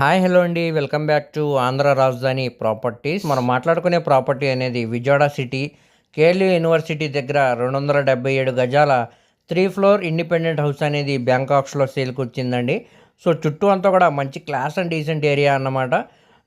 Hi hello అండి. Welcome back to Andhra రాజధాని properties. మనం మాట్లాడుకునే ప్రాపర్టీ అనేది విజయవాడ సిటీ కేఎల్యూ యూనివర్సిటీ దగ్గర రెండు వందల డెబ్బై ఏడు గజాల త్రీ ఫ్లోర్ ఇండిపెండెంట్ హౌస్ అనేది బ్యాంకాక్స్లో సేల్కి వచ్చిందండి. సో చుట్టూ అంతా కూడా మంచి క్లాస్ అండ్ డీసెంట్ ఏరియా అన్నమాట.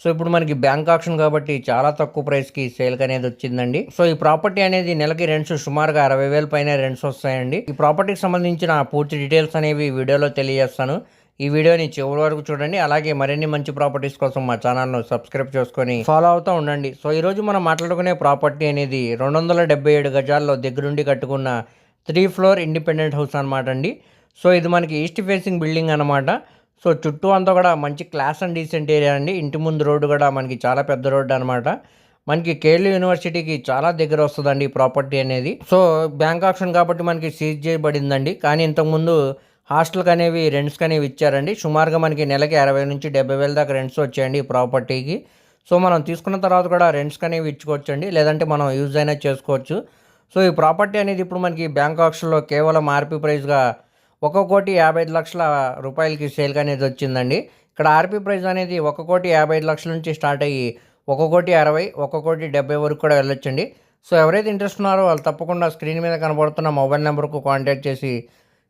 సో ఇప్పుడు మనకి బ్యాంక్ ఆప్షన్ కాబట్టి చాలా తక్కువ ప్రైస్కి సేల్కి అనేది వచ్చిందండి. సో ఈ ప్రాపర్టీ అనేది నెలకి రెంట్స్ సుమారుగా అరవై వేల పైన రెంట్స్ వస్తాయండి. ఈ ప్రాపర్టీకి సంబంధించిన పూర్తి డీటెయిల్స్ అనేవి వీడియోలో తెలియజేస్తాను. ఈ వీడియోని చివరి వరకు చూడండి. అలాగే మరిన్ని మంచి ప్రాపర్టీస్ కోసం మా ఛానల్ను సబ్స్క్రైబ్ చేసుకొని ఫాలో అవుతూ ఉండండి. సో ఈరోజు మనం మాట్లాడుకునే ప్రాపర్టీ అనేది రెండు వందల డెబ్బై ఏడు గజాల్లో దగ్గరుండి కట్టుకున్న త్రీ ఫ్లోర్ ఇండిపెండెంట్ హౌస్ అనమాట అండి. సో ఇది మనకి ఈస్ట్ ఫేసింగ్ బిల్డింగ్ అనమాట సో చుట్టూ అంతా కూడా మంచి క్లాస్ అండ్ డీసెంట్ ఏరియా అండి. ఇంటి ముందు రోడ్డు కూడా మనకి చాలా పెద్ద రోడ్డు అనమాట మనకి కేరళ యూనివర్సిటీకి చాలా దగ్గర వస్తుందండి ఈ ప్రాపర్టీ అనేది. సో బ్యాంక్ ఆప్షన్ కాబట్టి మనకి సీజ్ చేయబడిందండి. కానీ ఇంతకుముందు హాస్టల్కి అనేవి రెంట్స్కి అనేవి ఇచ్చారండి. సుమారుగా మనకి నెలకి అరవై నుంచి డెబ్బై వేల దాకా రెంట్స్ వచ్చాయండి ఈ ప్రాపర్టీకి. సో మనం తీసుకున్న తర్వాత కూడా రెంట్స్కి అనేవి ఇచ్చుకోవచ్చండి. లేదంటే మనం యూజ్ అయినా చేసుకోవచ్చు. సో ఈ ప్రాపర్టీ అనేది ఇప్పుడు మనకి బ్యాంక్ ఆప్షన్లో కేవలం ఆర్పీ ప్రైస్గా ఒక కోటి యాభై ఐదు లక్షల రూపాయలకి సేల్ అనేది వచ్చిందండి. ఇక్కడ ఆర్పీ ప్రైస్ అనేది ఒక కోటి యాభై ఐదు లక్షల నుంచి స్టార్ట్ అయ్యి ఒక కోటి అరవై ఒక కోటి డెబ్బై వరకు కూడా వెళ్ళొచ్చండి. సో ఎవరైతే ఇంట్రెస్ట్ ఉన్నారో వాళ్ళు తప్పకుండా స్క్రీన్ మీద కనబడుతున్న మొబైల్ నెంబర్కు కాంటాక్ట్ చేసి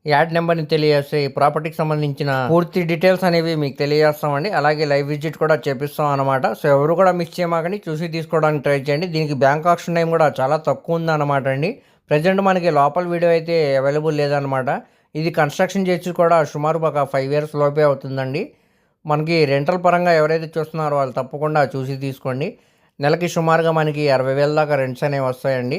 యాడ్ నెంబర్ని తెలియజేస్తే ఈ ప్రాపర్టీకి సంబంధించిన పూర్తి డీటెయిల్స్ అనేవి మీకు తెలియజేస్తామండి. అలాగే లైవ్ విజిట్ కూడా చేపిస్తాం అనమాట సో ఎవరు కూడా మిస్ చేయమాకండి. చూసి తీసుకోవడానికి ట్రై చేయండి. దీనికి బ్యాంక్ ఆప్షన్ టైం కూడా చాలా తక్కువ ఉంది అనమాట అండి. ప్రజెంట్ మనకి లోపల వీడియో అయితే అవైలబుల్ లేదనమాట ఇది కన్స్ట్రక్షన్ చేసి కూడా సుమారు ఒక ఫైవ్ ఇయర్స్ లోపే అవుతుందండి. మనకి రెంటల్ పరంగా ఎవరైతే చూస్తున్నారో వాళ్ళు తప్పకుండా చూసి తీసుకోండి. నెలకి సుమారుగా మనకి అరవై వేల దాకా రెంట్స్ అనేవి వస్తాయండి.